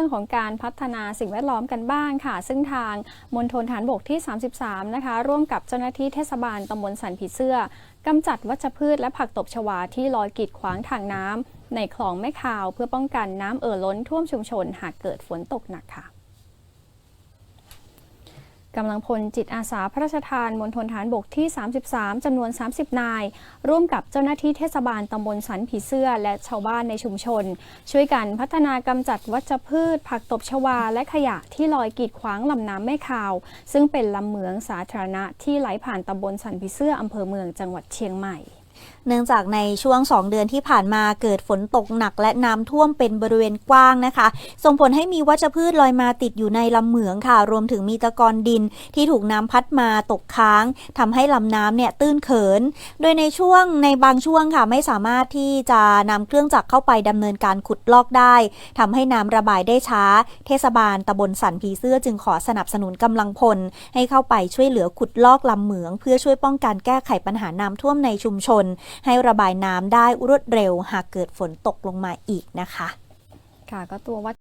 รื่องของการพัฒนาสิ่งแวดล้อมกันบ้างค่ะ ซึ่งทางมณฑลฐานบกที่ 33 นะคะ ร่วมกับเจ้าหน้าที่เทศบาลตำบลสันผีเสื้อกำจัดวัชพืชและผักตบชวาที่ลอยกีดขวางทางน้ำในคลองแม่ข่าว เพื่อป้องกันน้ำเอ่อล้นท่วมชุมชนหากเกิดฝนตกหนักค่ะ กำลังพลจิตอาสาพระราชทานมณฑลฐานบกที่ 33 จำนวน 30 นาย ร่วมกับเจ้าหน้าที่เทศบาลตำบลสันผีเสื้อและชาวบ้านในชุมชน ช่วยกันพัฒนากำจัดวัชพืช ผักตบชวา และขยะที่ลอยกีดขวางลำน้ำแม่ข่าว ซึ่งเป็นลำเหมืองสาธารณะที่ไหลผ่านตำบลสันผีเสื้ออำเภอเมืองจังหวัดเชียงใหม่ เนื่องจากในช่วง 2 เดือนที่ผ่านมาเกิดฝนตกหนักและน้ำท่วมเป็นบริเวณกว้างนะคะ ส่งผลให้มีวัชพืชลอยมาติดอยู่ในลำเหมืองค่ะ รวมถึงมีตะกอนดินที่ถูกน้ำพัดมาตกค้างทำให้ลำน้ำเนี่ยตื้นเขิน โดยในช่วงในบางช่วงค่ะไม่สามารถที่จะนำเครื่องจักรเข้าไปดำเนินการขุดลอกได้ทำให้น้ำระบายได้ช้า เทศบาลตำบลสันผีเสื้อจึงขอสนับสนุนกำลังพล ให้เข้าไปช่วยเหลือขุดลอกลำเหมือง เพื่อช่วยป้องกันแก้ไขปัญหาน้ำท่วมในชุมชนให้ระบายน้ำได้รวดเร็วหากเกิดฝนตกลงมาอีกนะคะ ค่ะก็ตัววัด